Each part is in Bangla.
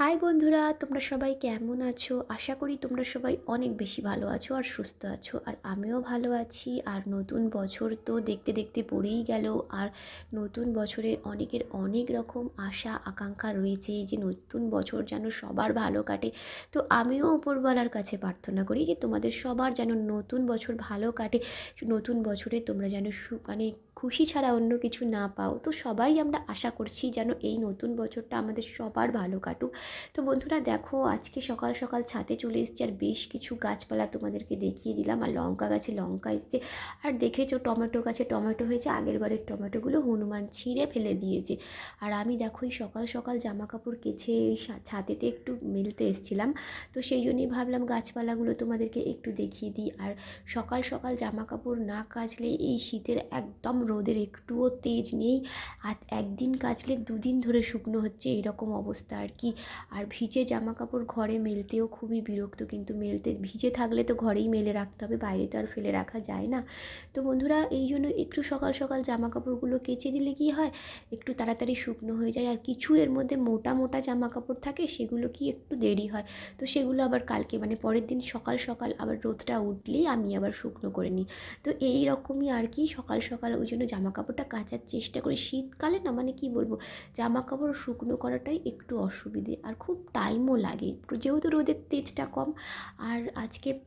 হাই বন্ধুরা, তোমরা সবাই কেমন আছো? আশা করি তোমরা সবাই অনেক বেশি ভালো আছো আর সুস্থ আছো। আর আমিও ভালো আছি। আর নতুন বছর তো দেখতে দেখতে পড়েই গেল। আর নতুন বছরে অনেকের অনেক রকম আশা, আকাঙ্ক্ষা রয়েছে যে নতুন বছর যেন সবার ভালো কাটে। তো আমিও উপরওয়ালার কাছে প্রার্থনা করি যে তোমাদের সবার যেন নতুন বছর ভালো কাটে। নতুন বছরে তোমরা যেন সু মানে খুশি ছাড়া অন্য কিছু না পাও। তো সবাই আমরা আশা করছি যেন এই নতুন বছরটা আমাদের সবার ভালো কাটুক। তো বন্ধুরা দেখো, আজকে সকাল সকাল ছাদে চলে এসেছি আর বেশ কিছু গাছপালা তোমাদেরকে দেখিয়ে দিলাম। আর লঙ্কা গাছে লঙ্কা এসছে। আর দেখেছ, টমেটো গাছে টমেটো হয়েছে। আগের বারের টমেটোগুলো হনুমান ছিঁড়ে ফেলে দিয়েছে। আর আমি দেখো, এই সকাল সকাল জামা কাপড় কেচে এই ছাদেতে একটু মেলতে এসেছিলাম। তো সেই জন্যই ভাবলাম গাছপালাগুলো তোমাদেরকে একটু দেখিয়ে দিই। আর সকাল সকাল জামা কাপড় না কাচলে এই শীতের একদম রোদের একটুও তেজ নেই। আর একদিন কাচলে দুদিন ধরে শুকনো হচ্ছে এরকম অবস্থা আর কি। আর ভিজে জামা কাপড় ঘরে মেলতেও খুবই বিরক্ত, কিন্তু মেলতে, ভিজে থাকলে তো ঘরেই মেলে রাখতে হবে, বাইরে তো আর ফেলে রাখা যায় না। তো বন্ধুরা, এই জন্য একটু সকাল সকাল জামা কাপড়গুলো কেচে দিলে কি হয়? একটু তাড়াতাড়ি শুকনো হয়ে যায়। আর কিছু এর মধ্যে মোটা মোটা জামা কাপড় থাকে, সেগুলো কি একটু দেরি হয়? তো সেগুলো আবার কালকে মানে পরের দিন সকাল সকাল আবার রোদটা উঠলেই আমি আবার শুকনো করে নিই। তো এই রকমই আর কি সকাল সকাল ওই জন্য জামা কাপড়টা কাচার চেষ্টা করি। শীতকালে না মানে কি বলব জামা কাপড় শুকনো করাটাই একটু অসুবিধে আর খুব টাইমও লাগে। যেহেতু রোদের তেজটা কম, আর আজকে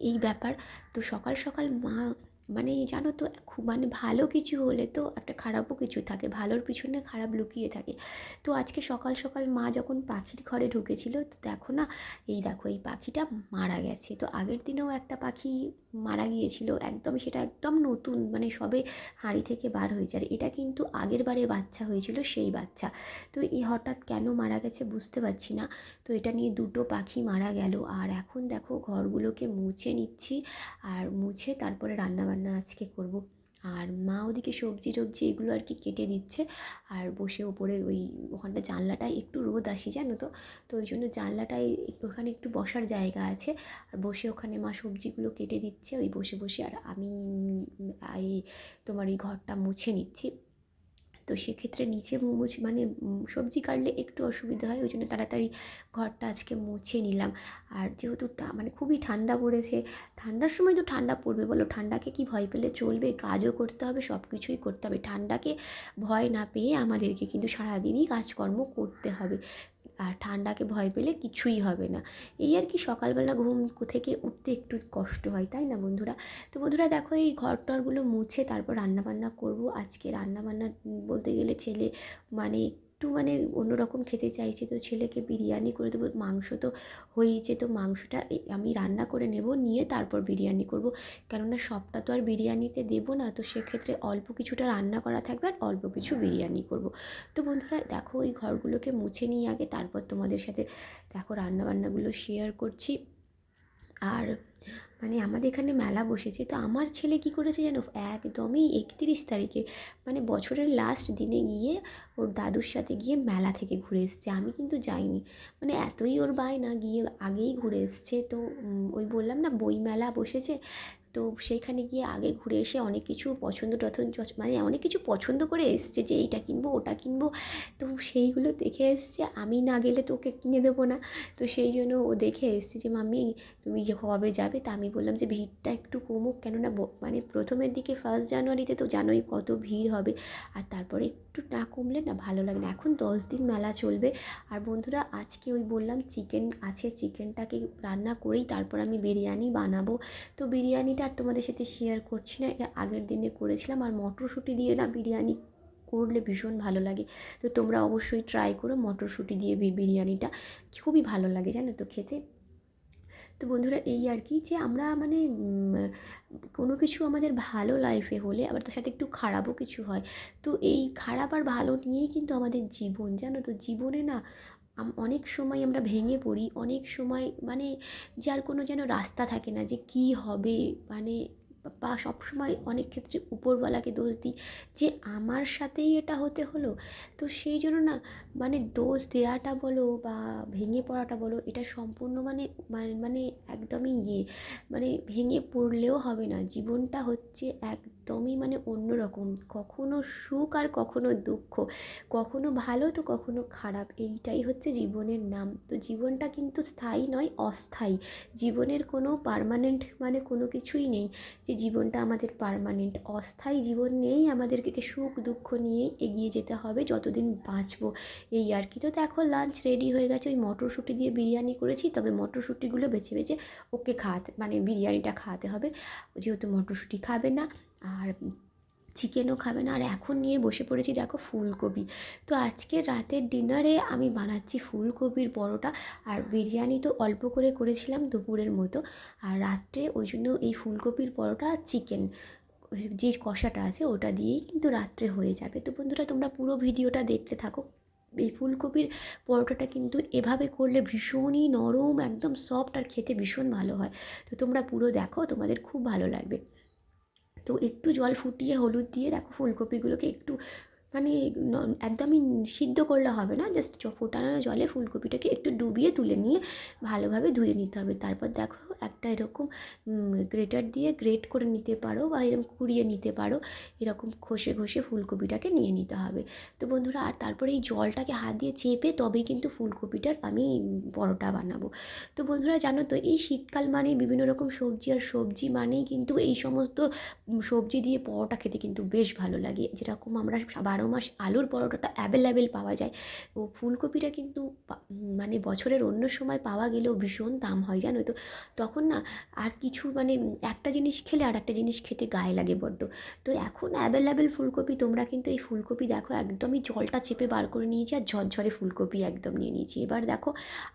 এই ব্যাপার, তো সকাল সকাল মা মানে জানো তো খুব মানে ভালো কিছু হলে তো একটা খারাপও কিছু থাকে, ভালোর পিছনে খারাপ লুকিয়ে থাকে। তো আজকে সকাল সকাল মা যখন পাখির ঘরে ঢুকেছিল, তো দেখো না, এই দেখো এই পাখিটা মারা গেছে। তো আগের দিনেও একটা পাখি মারা গিয়েছিল, একদম সেটা একদম নতুন মানে সবে হাঁড়ি থেকে বার হয়েছে। আর এটা কিন্তু আগের বারে বাচ্চা হয়েছিল, সেই বাচ্চা। তো এই হঠাৎ কেন মারা গেছে বুঝতে পারছি না। তো এটা নিয়ে দুটো পাখি মারা গেল। আর এখন দেখো ঘরগুলোকে মুছে নিচ্ছি, আর মুছে তারপরে রান্নাবান্না আজকে করব। আর মা ওদিকে সবজি টবজি এগুলো আর কি কেটে দিচ্ছে আর বসে ওপরে ওই ওখানটা জানলাটায় একটু রোদ আসি, জানো তো? তো ওই জন্য জানলাটায় ওখানে একটু বসার জায়গা আছে। আর বসে ওখানে মা সবজিগুলো কেটে দিচ্ছে, ওই বসে বসে। আর আমি এই তোমার এই ঘরটা মুছে নিচ্ছি। তো সেক্ষেত্রে নিচে মুছ মানে সবজি কাটলে একটু অসুবিধা হয় ওই জন্য তাড়াতাড়ি ঘরটা আজকে মুছে নিলাম। আর যেহেতু মানে খুবই ঠান্ডা পড়েছে, ঠান্ডার সময় তো ঠান্ডা পড়বে, বলো। ঠান্ডাকে কি ভয় পেলে চলবে, কাজও করতে হবে সব কিছুই করতে হবে। ঠান্ডাকে ভয় না পেয়ে আমাদেরকে কিন্তু সারাদিনই কাজকর্ম করতে হবে। আর ঠান্ডাকে ভয় পেলে কিছুই হবে না। এই আর কি সকালবেলা ঘুম থেকে উঠতে একটু কষ্ট হয়, তাই না বন্ধুরা? তো বন্ধুরা দেখো এই ঘর টরগুলো মুছে তারপর রান্নাবান্না করব। আজকে রান্নাবান্না বলতে গেলে ছেলে মানে একটু মানে অন্যরকম খেতে চাইছে, তো ছেলেকে বিরিয়ানি করে দেবো। মাংস তো হয়েছে তো মাংসটা আমি রান্না করে নেব, নিয়ে তারপর বিরিয়ানি করব। কেননা সবটা তো আর বিরিয়ানিতে দেবো না, তো সেক্ষেত্রে অল্প কিছুটা রান্না করা থাকবে আর অল্প কিছু বিরিয়ানি করব। তো বন্ধুরা, দেখো ওই ঘরগুলোকে মুছে নিয়ে আগে, তারপর তোমাদের সাথে দেখো রান্নাবান্নাগুলো শেয়ার করছি। আর মানে আমাদের এখানে মেলা বসেছে, তো আমার ছেলে কি করেছে জানো? একদমই একত্রিশ তারিখে মানে বছরের লাস্ট দিনে গিয়ে ওর দাদুর সাথে গিয়ে মেলা থেকে ঘুরে এসছে। আমি কিন্তু যাইনি। মানে এতই ওর বায়না, গিয়ে আগেই ঘুরে এসছে। তো ওই বললাম না বই মেলা বসেছে। তো সেইখানে গিয়ে আগে ঘুরে এসে অনেক কিছু পছন্দ টছন্দ মানে অনেক কিছু পছন্দ করে এসছে যে এইটা কিনবো, ওটা কিনবো। তো সেইগুলো দেখে এসছে, আমি না গেলে তো ওকে কিনে দেবো না। তো সেই জন্য ও দেখে এসছে যে, মাম্মি, তুমি কবে যাবে? তা আমি বললাম যে, ভিড়টা একটু কমুক, কেননা মানে প্রথমের দিকে ফার্স্ট জানুয়ারিতে তো জানোই কত ভিড় হবে। আর তারপরে একটু না কমলে না ভালো লাগে না। এখন দশ দিন মেলা চলবে। আর বন্ধুরা, আজকে ওই বললাম, চিকেন আছে, চিকেনটাকে রান্না করেই তারপর আমি বিরিয়ানি বানাবো। তো বিরিয়ানিটা আর তোমাদের সাথে শেয়ার করছি না। এটা আগের দিনে করেছিলাম আর মটরশুঁটি দিয়ে না বিরিয়ানি করলে ভীষণ ভালো লাগে। তো তোমরা অবশ্যই ট্রাই করো মটরশুঁটি দিয়ে বিরিয়ানিটা। খুবই ভালো লাগে জানো তো খেতে। তো বন্ধুরা এই আর কি যে আমরা মানে কোনো কিছু আমাদের ভালো লাইফে হলে আবার তার সাথে একটু খারাপও কিছু হয়। তো এই খারাপ আর ভালো নিয়েই কিন্তু আমাদের জীবন জানো তো। জীবনে না অনেক সময় আমরা ভেঙে পড়ি, অনেক সময় মানে যার কোনো যেন রাস্তা থাকে না যে কী হবে মানে বা সবসময় অনেক ক্ষেত্রে উপরওয়ালাকে দোষ দিই। যে আমার সাথেই এটা হতে হলো, তো সেই জন্য না মানে দোষ দেওয়াটা বলো বা ভেঙে পড়াটা বলো, এটা সম্পূর্ণ মানে মানে মানে একদমই ইয়ে। মানে ভেঙে পড়লেও হবে না। জীবনটা হচ্ছে একদমই মানে অন্যরকম। কখনো সুখ আর কখনো দুঃখ। কখনো ভালো তো কখনো খারাপ। এইটাই হচ্ছে জীবনের নাম। তো জীবনটা কিন্তু স্থায়ী নয়, অস্থায়ী। জীবনের কোনো পার্মানেন্ট মানে কোনো কিছুই নেই। যে জীবনটা আমাদের পারমানেন্ট অস্থায়ী জীবন নিয়েই আমাদেরকে সুখ, দুঃখ নিয়ে এগিয়ে যেতে হবে, যতদিন বাঁচবো এই আর কি। তো দেখো লাঞ্চ রেডি হয়ে গেছে, ওই মটরশুঁটি দিয়ে বিরিয়ানি করেছি, তবে মটরশুঁটিগুলো বেছে বেছে ওকে খাওয়াতে মানে বিরিয়ানিটা খাওয়াতে হবে। যেহেতু মটরশুঁটি খাবে না, আর চিকেনও খাবে না। আর এখন নিয়ে বসে পড়েছি দেখো ফুলকপি। তো আজকে রাতের ডিনারে আমি বানাচ্ছি ফুলকপির পরোটা। আর বিরিয়ানি তো অল্প করে করেছিলাম দুপুরের মতো। আর রাত্রে ওই জন্য এই ফুলকপির পরোটা চিকেন, যে কষাটা আছে ওটা দিয়েই কিন্তু রাত্রে হয়ে যাবে। তো বন্ধুরা, তোমরা পুরো ভিডিওটা দেখতে থাকো। এই ফুলকপির পরোটাটা কিন্তু এভাবে করলে ভীষণই নরম, একদম সফট আর খেতে ভীষণ ভালো হয়। তো তোমরা পুরো দেখো, তোমাদের খুব ভালো লাগবে। তো একটু জল ফুটিয়ে হলুদ দিয়ে দেখো ফুলকপিগুলোকে একটু মানে একদমই সিদ্ধ করলে হবে না জাস্ট ফোটানো জলে ফুলকপিটাকে একটু ডুবিয়ে তুলে নিয়ে ভালোভাবে ধুয়ে নিতে হবে। তারপর দেখো একটা এরকম গ্রেটার দিয়ে গ্রেট করে নিতে পারো বা এরকম কুড়িয়ে নিতে পারো, এরকম ঘষে ঘষে ফুলকপিটাকে নিয়ে নিতে হবে। তো বন্ধুরা, আর তারপরে এই জলটাকে হাত দিয়ে চেপে তবেই কিন্তু ফুলকপিটার আমি পরোটা বানাবো। তো বন্ধুরা, জানো তো, এই শীতকাল মানেই বিভিন্ন রকম সবজি আর সবজি মানেই কিন্তু এই সমস্ত সবজি দিয়ে পরোটা খেতে কিন্তু বেশ ভালো লাগে। যেরকম আমরা বারো বারো মাস আলুর পরোটাটা অ্যাভেলেবেল পাওয়া যায়। ও ফুলকপিটা কিন্তু মানে বছরের অন্য সময় পাওয়া গেলেও ভীষণ দাম হয়, জানো তো। তখন না আর কিছু মানে একটা জিনিস খেলে আর একটা জিনিস খেতে গায়ে লাগে বড্ড। তো এখন অ্যাভেলেবেল ফুলকপি, তোমরা কিন্তু এই ফুলকপি দেখো, একদমই জলটা চেপে বার করে নিয়েছি আর ঝরঝরে ফুলকপি একদম নিয়ে নিয়েছি। এবার দেখো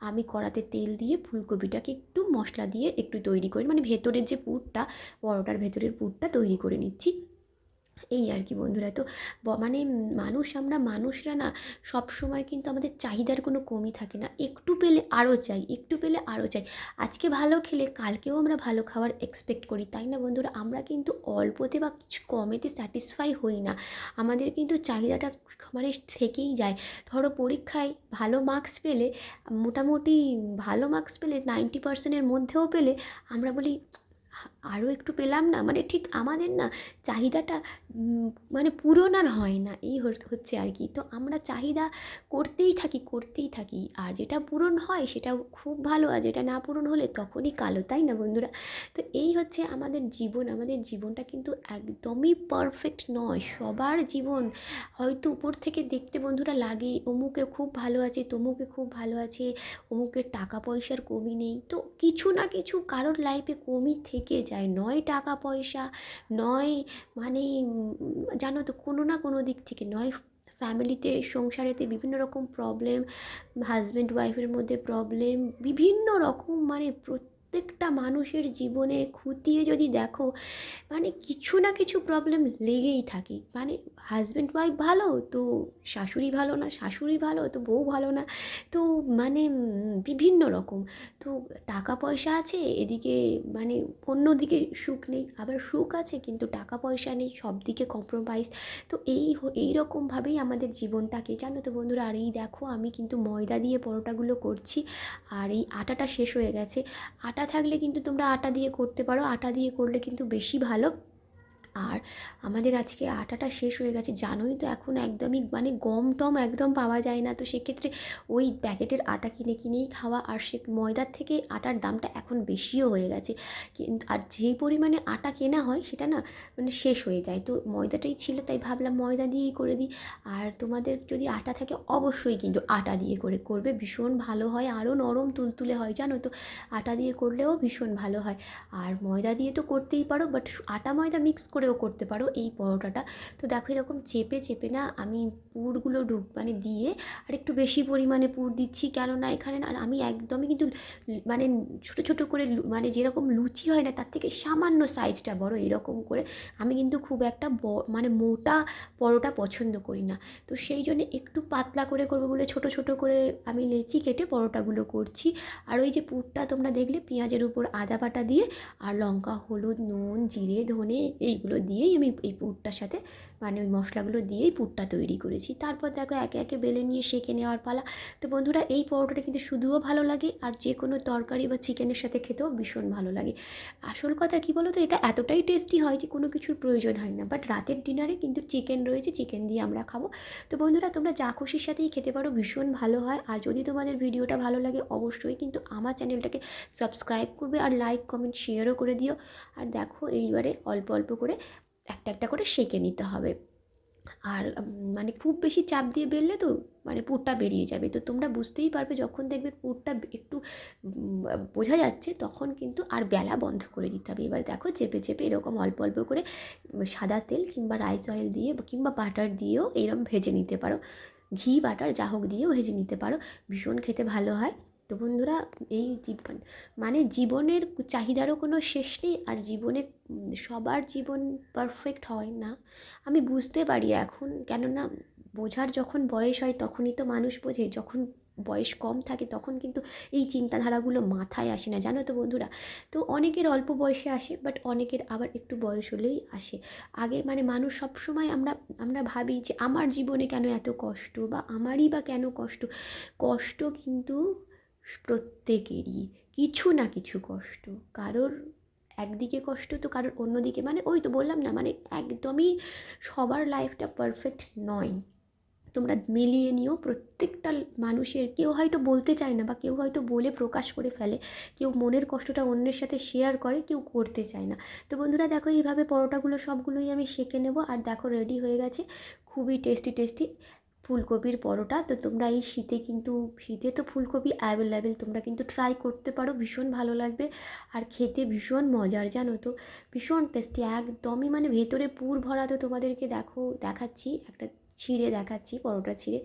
আমি কড়াতে তেল দিয়ে ফুলকপিটাকে একটু মশলা দিয়ে একটু তৈরি করি মানে ভেতরের যে পুরটা, পরোটার ভেতরের পুরটা তৈরি করে নিচ্ছি। এই আর কি বন্ধুরা। তো মানে মানুষ আমরা মানুষরা না সব সময় কিন্তু আমাদের চাহিদার কোনো কমই থাকে না। একটু পেলে আরও চাই, একটু পেলে আরও চাই। আজকে ভালো খেলে, কালকেও আমরা ভালো খাবার এক্সপেক্ট করি, তাই না বন্ধুরা? আমরা কিন্তু অল্পতে বা কিছু কমেতে স্যাটিসফাই হই না। আমাদের কিন্তু চাহিদাটা মানে থেকেই যায়। ধরো পরীক্ষায় ভালো মার্কস পেলে, মোটামুটি ভালো মার্কস পেলে নাইনটি পার্সেন্টের মধ্যেও পেলে, আমরা বলি আরও একটু পেলাম না মানে ঠিক আমাদের না চাহিদাটা মানে পূরণ আর হয় না, এই হচ্ছে আর কি। তো আমরা চাহিদা করতেই থাকি করতেই থাকি, আর যেটা পূরণ হয় সেটা খুব ভালো, আর যেটা না পূরণ হলে তখনই কালো, তাই না বন্ধুরা? তো এই হচ্ছে আমাদের জীবন, আমাদের জীবনটা কিন্তু একদমই পারফেক্ট নয়, সবার জীবন। হয়তো উপর থেকে দেখতে বন্ধুরা লাগে, অমুকে খুব ভালো আছে, তমুকে খুব ভালো আছে, অমুকের টাকা পয়সার কমি নেই, তো কিছু না কিছু কারোর লাইফে কমই থেকে যায়, নয় টাকা পয়সা, নয় মানে জানো তো কোনো না কোনো দিক থেকে, নয় ফ্যামিলিতে, সংসারেতে বিভিন্ন রকম প্রবলেম হাজব্যান্ড ওয়াইফের মধ্যে প্রবলেম বিভিন্ন রকম মানে প্রত্যেকটা মানুষের জীবনে খুঁটিয়ে যদি দেখো মানে কিছু না কিছু প্রবলেম লেগেই থাকে। মানে হাজব্যান্ড ওয়াইফ ভালো, তো শাশুড়ি ভালো না, শাশুড়ি ভালো, তো বউ ভালো না, তো মানে বিভিন্ন রকম। তো টাকা পয়সা আছে, এদিকে মানে অন্যদিকে সুখ নেই, আবার সুখ আছে কিন্তু টাকা পয়সা নেই, সব দিকে কম্প্রোমাইজ তো এই এই রকমভাবেই আমাদের জীবনটাকে। জানো তো বন্ধুরা, আর এই দেখো আমি কিন্তু ময়দা দিয়ে পরোটাগুলো করছি, আর এই আটাটা শেষ হয়ে গেছে। আটা থাকলে কিন্তু তোমরা আটা দিয়ে করতে পারো। আটা দিয়ে করলে কিন্তু বেশি ভালো। আর আমাদের আজকে আটাটা শেষ হয়ে গেছে। জানোই তো এখন একদমই মানে গম টম একদম পাওয়া যায় না। তো সেক্ষেত্রে ওই প্যাকেটের আটা কিনে কিনেই খাওয়া আর সে ময়দার থেকে আটার দামটা এখন বেশিও হয়ে গেছে। কিন্তু আর যেই পরিমাণে আটা কেনা হয় সেটা না মানে শেষ হয়ে যায়। তো ময়দাটাই ছিল তাই ভাবলাম ময়দা দিয়েই করে দিই। আর তোমাদের যদি আটা থাকে অবশ্যই কিন্তু আটা দিয়ে করে করবে। ভীষণ ভালো হয়। আরও নরম তুলতুলে হয়, জানো তো। আটা দিয়ে করলেও ভীষণ ভালো হয়। আর ময়দা দিয়ে তো করতেই পারো বাট আটা ময়দা মিক্স করে করেও করতে পারো এই পরোটাটা। তো দেখো এরকম চেপে চেপে না আমি পুরগুলো ঢুক মানে দিয়ে আর একটু বেশি পরিমাণে পুর দিচ্ছি। কেননা এখানে আর আমি একদমই কিন্তু মানে ছোটো ছোটো করে মানে যেরকম লুচি হয় না, তার থেকে সামান্য সাইজটা বড় এরকম করে আমি কিন্তু খুব একটা মানে মোটা পরোটা পছন্দ করি না। তো সেই জন্য একটু পাতলা করে করব বলে ছোট ছোট করে আমি লেচি কেটে পরোটাগুলো করছি। আর ওই যে পুরটা তোমরা দেখলে পেঁয়াজের উপর আদা বাটা দিয়ে আর লঙ্কা, হলুদ, নুন, জিরে, ধনে এইগুলো দিয়েই আমি এই পুরটার সাথে মানে ওই মশলাগুলো দিয়েই পুরটা তৈরি করেছি। তারপর দেখো একে একে বেলে নিয়ে সেঁকে নেওয়ার পালা। তো বন্ধুরা, এই পরোটাটা কিন্তু শুধুও ভালো লাগে আর যে কোনো তরকারি বা চিকেনের সাথে খেতেও ভীষণ ভালো লাগে। আসল কথা কি বলো তো এটা এতটাই টেস্টি হয় যে কোনো কিছুর প্রয়োজন হয় না। বাট রাতের ডিনারে কিন্তু চিকেন রয়েছে চিকেন দিয়ে আমরা খাব। তো বন্ধুরা, তোমরা যা খুশির সাথেই খেতে পারো, ভীষণ ভালো হয়। আর যদি তোমাদের ভিডিওটা ভালো লাগে, অবশ্যই কিন্তু আমার চ্যানেলটাকে সাবস্ক্রাইব করবে আর লাইক কমেন্ট শেয়ারও করে দিও। আর দেখো এইবারে অল্প অল্প করে একটা একটা করে সেঁকে নিতে হবে। আর মানে খুব বেশি চাপ দিয়ে বেললে তো মানে পুরটা বেরিয়ে যাবে। তো তোমরা বুঝতেই পারবে, যখন দেখবে পুরটা একটু বোঝা যাচ্ছে, তখন কিন্তু আর বেলা বন্ধ করে দিতে হবে। এবার দেখো, চেপে চেপে এরকম অল্প অল্প করে সাদা তেল কিংবা রাইস অয়েল দিয়ে কিংবা বাটার দিয়েও এরকম ভেজে নিতে পারো। ঘি বাটার যা হোক দিয়েও ভেজে নিতে পারো। ভীষণ খেতে ভালো হয়। তো বন্ধুরা, এই জীবন মানে জীবনের চাহিদারও কোনো শেষ নেই আর জীবনে সবার জীবন পারফেক্ট হয় না। আমি বুঝতে পারি এখন, কেননা বোঝার যখন বয়স হয় তখনই তো মানুষ বোঝে, যখন বয়স কম থাকে তখন কিন্তু এই চিন্তাধারাগুলো মাথায় আসে না, জানো তো বন্ধুরা? তো অনেকের অল্প বয়সে আসে বাট অনেকের আবার একটু বয়স হলেই আসে। আগে মানে মানুষ সবসময় আমরা আমরা ভাবি যে আমার জীবনে কেন এত কষ্ট বা আমারই বা কেন কষ্ট? কষ্ট কিন্তু প্রত্যেকেরই কিছু না কিছু কষ্ট। কারোর একদিকে কষ্ট তো কারোর অন্যদিকে। মানে ওই তো বললাম না মানে একদমই সবার লাইফটা পারফেক্ট নয়। তোমরা মিলিয়ে নিও, প্রত্যেকটা মানুষের, কেউ হয়তো বলতে চায় না বা কেউ হয়তো বলে প্রকাশ করে ফেলে, কেউ মনের কষ্টটা অন্যের সাথে শেয়ার করে, কেউ করতে চায় না। তো বন্ধুরা দেখো এইভাবে পরোটাগুলো সবগুলোই আমি সেঁকে নেব, আর দেখো রেডি হয়ে গেছে। খুবই টেস্টি টেস্টি ফুলকপির পরোটা, তো তোমরা এই শীতে কিন্তু, শীতে তো ফুলকপি অ্যাভেলেবেল তোমরা কিন্তু ট্রাই করতে পারো, ভীষণ ভালো লাগবে আর খেতে ভীষণ মজার, জানো তো? ভীষণ টেস্টি একদমই মানে ভেতরে পুর ভরা তো তোমাদেরকে দেখো, দেখাচ্ছি, একটা ছিঁড়ে দেখাচ্ছি, পরোটা ছিঁড়ে।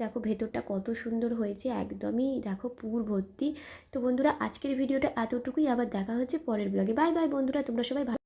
দেখো ভেতরটা কত সুন্দর হয়েছে, একদমই দেখো পুর ভর্তি। তো বন্ধুরা, আজকের ভিডিওটা এতটুকুই, আবার দেখা হচ্ছে পরের ব্লগে বাই বাই বন্ধুরা, তোমরা সবাই